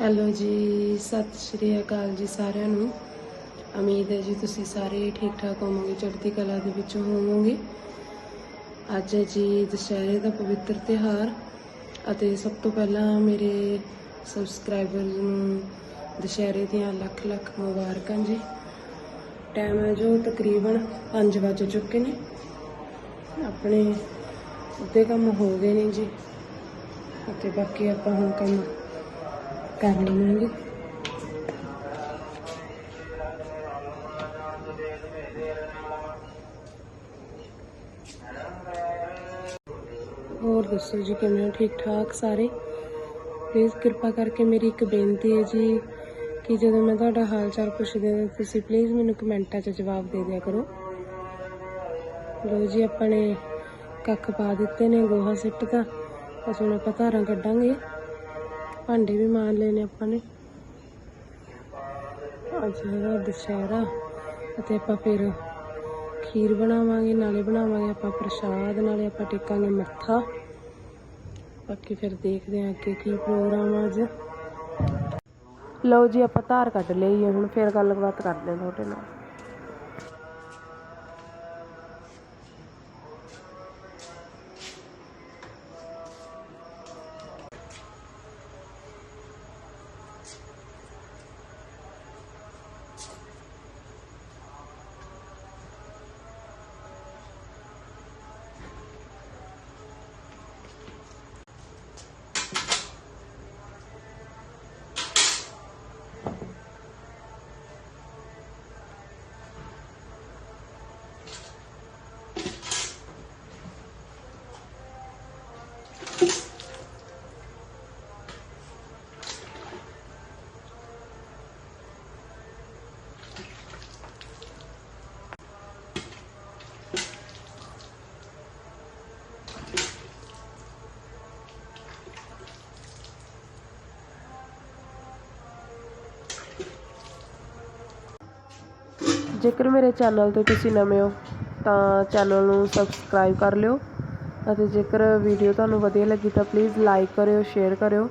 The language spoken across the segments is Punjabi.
ਹੈਲੋ ਜੀ, ਸਤਿ ਸ਼੍ਰੀ ਅਕਾਲ ਜੀ ਸਾਰਿਆਂ ਨੂੰ। ਉਮੀਦ ਹੈ ਜੀ ਤੁਸੀਂ ਸਾਰੇ ਠੀਕ ਠਾਕ ਹੋਵੋਗੇ, ਚੜ੍ਹਦੀ ਕਲਾ ਦੇ ਵਿੱਚ ਹੋਵੋਗੇ। ਅੱਜ ਹੈ ਜੀ ਦੁਸਹਿਰੇ ਦਾ ਪਵਿੱਤਰ ਤਿਉਹਾਰ ਅਤੇ ਸਭ ਤੋਂ ਪਹਿਲਾਂ ਮੇਰੇ ਸਬਸਕ੍ਰਾਈਬਰ ਨੂੰ ਦੁਸਹਿਰੇ ਦੀਆਂ ਲੱਖ ਲੱਖ ਮੁਬਾਰਕਾਂ ਜੀ। ਟਾਈਮ ਹੈ ਜੋ ਤਕਰੀਬਨ 5 ਵਜ ਚੁੱਕੇ ਨੇ। ਆਪਣੇ ਉੱਤੇ ਕੰਮ ਹੋ ਗਏ ਨੇ ਜੀ। ਅਤੇ ਬਾਕੀ ਆਪਾਂ ਹੁਣ ਕੰਮ ਕਰ ਲਵਾਂਗੇ ਹੋਰ ਦੱਸੋ ਜੀ, ਕਿਵੇਂ ਹੋ? ਠੀਕ ਠਾਕ ਸਾਰੇ? ਪਲੀਜ਼ ਕਿਰਪਾ ਕਰਕੇ ਮੇਰੀ ਇੱਕ ਬੇਨਤੀ ਹੈ ਜੀ ਕਿ ਜਦੋਂ ਮੈਂ ਤੁਹਾਡਾ ਹਾਲ ਚਾਲ ਪੁੱਛਦੀ ਹਾਂ, ਤੁਸੀਂ ਪਲੀਜ਼ ਮੈਨੂੰ ਕਮੈਂਟਾਂ 'ਚ ਜਵਾਬ ਦੇ ਦਿਆ ਕਰੋ। ਲੋ ਜੀ ਆਪਾਂ ਨੇ ਕੱਖ ਪਾ ਦਿੱਤੇ ਨੇ ਗੋਹਾ ਸਿੱਟ ਦਾ ਅਸੀਂ ਹੁਣ ਆਪਾਂ ਧਾਰਾਂ ਕੱਢਾਂਗੇ। ਭਾਂਡੇ ਵੀ ਮਾਰ ਲੈਣੇ ਆਪਾਂ ਨੇ। ਅੱਜ ਹੈਗਾ ਦੁਸਹਿਰਾ ਅਤੇ ਆਪਾਂ ਫਿਰ ਖੀਰ ਬਣਾਵਾਂਗੇ, ਨਾਲੇ ਬਣਾਵਾਂਗੇ ਆਪਾਂ ਪ੍ਰਸ਼ਾਦ, ਨਾਲੇ ਆਪਾਂ ਟੇਕਾਂਗੇ ਮੱਥਾ। ਬਾਕੀ ਫਿਰ ਦੇਖਦੇ ਹਾਂ ਅੱਗੇ ਕੀ ਪ੍ਰੋਗਰਾਮ ਆ ਅੱਜ। ਲਓ ਜੀ, ਆਪਾਂ ਧਾਰ ਕੱਢ ਲਈ ਹੁਣ ਫਿਰ ਗੱਲਬਾਤ ਕਰਦੇ ਹਾਂ ਤੁਹਾਡੇ ਨਾਲ। ਜੇਕਰ ਮੇਰੇ ਚੈਨਲ ਤੇ ਤੁਸੀਂ ਨਵੇਂ ਹੋ, ਤਾਂ ਚੈਨਲ ਨੂੰ ਸਬਸਕ੍ਰਾਈਬ ਕਰ ਲਿਓ ਅਤੇ ਜੇਕਰ ਵੀਡੀਓ ਤੁਹਾਨੂੰ ਵਧੀਆ ਲੱਗੀ ਤਾਂ ਪਲੀਜ਼ ਲਾਈਕ ਕਰਿਓ ਸ਼ੇਅਰ ਕਰਿਓ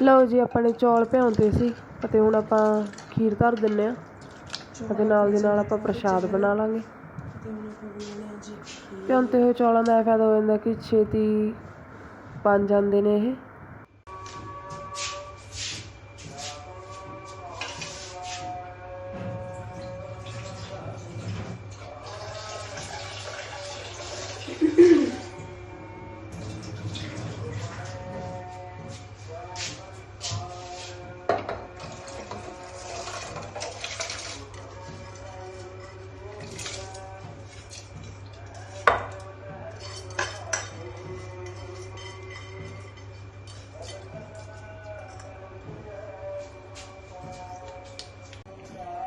ਲਓ ਜੀ, ਆਪਾਂ ਨੇ ਚੌਲ ਭਿਉਂਦੇ ਸੀ ਅਤੇ ਹੁਣ ਆਪਾਂ ਖੀਰ ਧਰ ਦਿੰਨੇ ਆ ਅਤੇ ਨਾਲ ਦੀ ਨਾਲ ਆਪਾਂ ਪ੍ਰਸ਼ਾਦ ਬਣਾ ਲਾਂਗੇ। ਭਿਉਂਦੇ ਹੋਏ ਚੌਲਾਂ ਦਾ ਇਹ ਫਾਇਦਾ ਹੋ ਜਾਂਦਾ ਕਿ ਛੇਤੀ ਬਣ ਜਾਂਦੇ ਨੇ ਇਹ।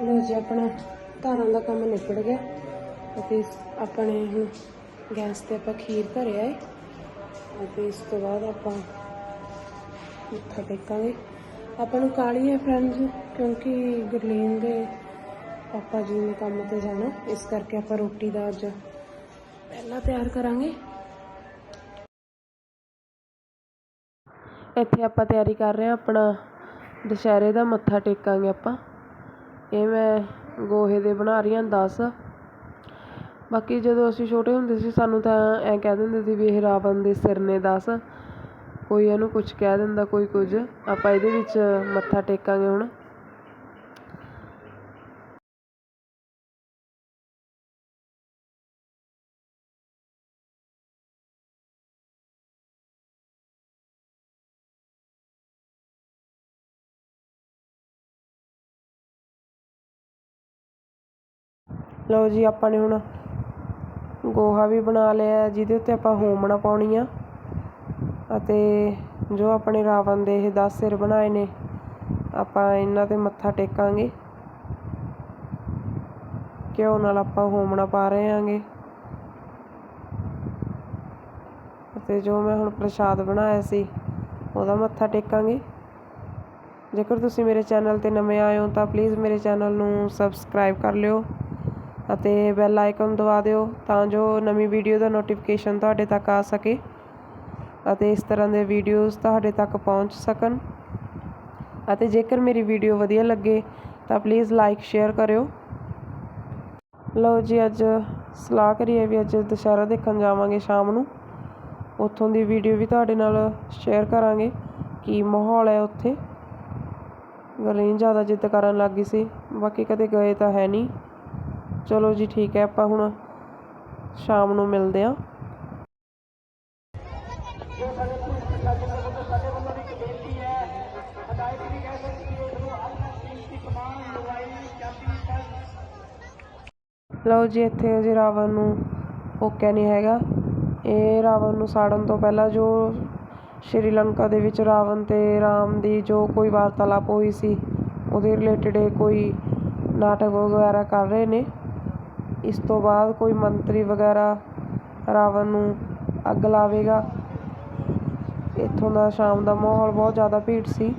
ਲੋ ਜੀ ਆਪਣਾ ਧਾਰਾਂ ਦਾ ਕੰਮ ਨਿਬੜ ਗਿਆ। ਅਤੇ ਆਪਣੇ ਹੁਣ ਗੈਸ ਤੇ ਆਪਾਂ ਖੀਰ ਧਰਿਆ ਹੈ ਅਤੇ ਇਸ ਤੋਂ ਬਾਅਦ ਆਪਾਂ ਮੱਥਾ ਟੇਕਾਂਗੇ। ਆਪਾਂ ਨੂੰ ਕਾਲੀ ਹੈ ਫਰੈਂਡਸ ਕਿਉਂਕਿ ਗੁਰਲੀਨ ਦੇ ਪਾਪਾ ਜੀ ਨੇ ਕੰਮ ਤੇ ਜਾਣਾ। ਇਸ ਕਰਕੇ ਆਪਾਂ ਰੋਟੀ ਦਾ ਅੱਜ ਪਹਿਲਾਂ ਤਿਆਰ ਕਰਾਂਗੇ। ਇੱਥੇ ਆਪਾਂ ਤਿਆਰੀ ਕਰ ਰਹੇ ਹਾਂ ਆਪਣਾ ਦੁਸ਼ਹਿਰੇ ਦਾ ਮੱਥਾ ਟੇਕਾਂਗੇ ਆਪਾਂ। ਇਹ ਮੈਂ ਗੋਹੇ ਦੇ ਬਣਾ ਰਹੀ ਹਾਂ ਦਸ। ਬਾਕੀ ਜਦੋਂ ਅਸੀਂ ਛੋਟੇ ਹੁੰਦੇ ਸੀ, ਸਾਨੂੰ ਤਾਂ ਐਂ ਕਹਿ ਦਿੰਦੇ ਸੀ ਵੀ ਇਹ ਰਾਵਣ ਦੇ ਸਿਰ ਨੇ ਦਸ। ਕੋਈ ਇਹਨੂੰ ਕੁਛ ਕਹਿ ਦਿੰਦਾ, ਕੋਈ ਕੁਝ। ਆਪਾਂ ਇਹਦੇ ਵਿੱਚ ਮੱਥਾ ਟੇਕਾਂਗੇ ਹੁਣ। ਲਓ ਜੀ, ਆਪਾਂ ਨੇ ਹੁਣ ਗੋਹਾ ਵੀ ਬਣਾ ਲਿਆ ਜਿਹਦੇ ਉੱਤੇ ਆਪਾਂ ਹੋਮਣਾ ਪਾਉਣੀ ਆ। ਅਤੇ ਜੋ ਆਪਣੇ ਰਾਵਣ ਦੇ ਇਹ 10 ਸਿਰ ਬਣਾਏ ਨੇ, ਆਪਾਂ ਇਹਨਾਂ ਤੇ ਮੱਥਾ ਟੇਕਾਂਗੇ। ਘਿਓ ਨਾਲ ਆਪਾਂ ਹੋਮਣਾ ਪਾ ਰਹੇ ਆਂਗੇ ਅਤੇ ਜੋ ਮੈਂ ਹੁਣ ਪ੍ਰਸ਼ਾਦ ਬਣਾਇਆ ਸੀ, ਉਹਦਾ ਮੱਥਾ ਟੇਕਾਂਗੇ। ਜੇਕਰ ਤੁਸੀਂ ਮੇਰੇ ਚੈਨਲ ਤੇ ਨਵੇਂ ਆਏ ਹੋ, ਤਾਂ ਪਲੀਜ਼ ਮੇਰੇ ਚੈਨਲ ਨੂੰ ਸਬਸਕ੍ਰਾਈਬ ਕਰ ਲਿਓ। ਅਤੇ ਬੈਲ ਆਈਕਨ ਦਬਾ ਦਿਓ ਤਾਂ ਜੋ ਨਵੀਂ ਵੀਡੀਓ ਦਾ ਨੋਟੀਫਿਕੇਸ਼ਨ ਤੁਹਾਡੇ ਤੱਕ ਆ ਸਕੇ ਅਤੇ ਇਸ ਤਰ੍ਹਾਂ ਦੇ ਵੀਡੀਓਜ਼ ਤੁਹਾਡੇ ਤੱਕ ਪਹੁੰਚ ਸਕਣ। ਅਤੇ ਜੇਕਰ ਮੇਰੀ ਵੀਡੀਓ ਵਧੀਆ ਲੱਗੇ ਤਾਂ ਪਲੀਜ਼ ਲਾਈਕ ਸ਼ੇਅਰ ਕਰਿਓ। ਲਓ ਜੀ, ਅੱਜ ਸਲਾਹ ਕਰੀਏ ਵੀ ਅੱਜ ਦੁਸ਼ਹਿਰਾ ਦੇਖਣ ਜਾਵਾਂਗੇ ਸ਼ਾਮ ਨੂੰ। ਉੱਥੋਂ ਦੀ ਵੀਡੀਓ ਵੀ ਤੁਹਾਡੇ ਨਾਲ ਸ਼ੇਅਰ ਕਰਾਂਗੇ ਕੀ ਮਾਹੌਲ ਹੈ ਉੱਥੇ। ਗਰਲੀਨ ਜ਼ਿਆਦਾ ਜਿੱਦ ਕਰਨ ਲੱਗ ਗਈ ਸੀ, ਬਾਕੀ ਕਦੇ ਗਏ ਤਾਂ ਹੈ ਨਹੀਂ। ਚਲੋ ਜੀ ਠੀਕ ਹੈ, ਆਪਾਂ ਹੁਣ ਸ਼ਾਮ ਨੂੰ ਮਿਲਦੇ ਹਾਂ। ਲਓ ਜੀ, ਇੱਥੇ ਅਜੇ ਰਾਵਣ ਨੂੰ ਓਕਿਆ ਨਹੀਂ ਹੈਗਾ। ਇਹ ਰਾਵਣ ਨੂੰ ਸਾੜਨ ਤੋਂ ਪਹਿਲਾਂ ਜੋ ਸ਼੍ਰੀਲੰਕਾ ਦੇ ਵਿੱਚ ਰਾਵਣ ਤੇ ਰਾਮ ਦੀ ਜੋ ਕੋਈ ਵਾਰਤਾਲਾਪ ਹੋਈ ਸੀ, ਉਹਦੇ ਰਿਲੇਟਡ ਇਹ ਕੋਈ ਨਾਟਕ ਵਗੈਰਾ ਕਰ ਰਹੇ ਨੇ। ਇਸ ਤੋਂ ਬਾਅਦ ਕੋਈ ਮੰਤਰੀ ਵਗੈਰਾ ਰਾਵਣ ਨੂੰ ਅੱਗ ਲਾਵੇਗਾ। ਇੱਥੋਂ ਦਾ ਸ਼ਾਮ ਦਾ ਮਾਹੌਲ ਬਹੁਤ ਜ਼ਿਆਦਾ ਭੀੜ ਸੀ।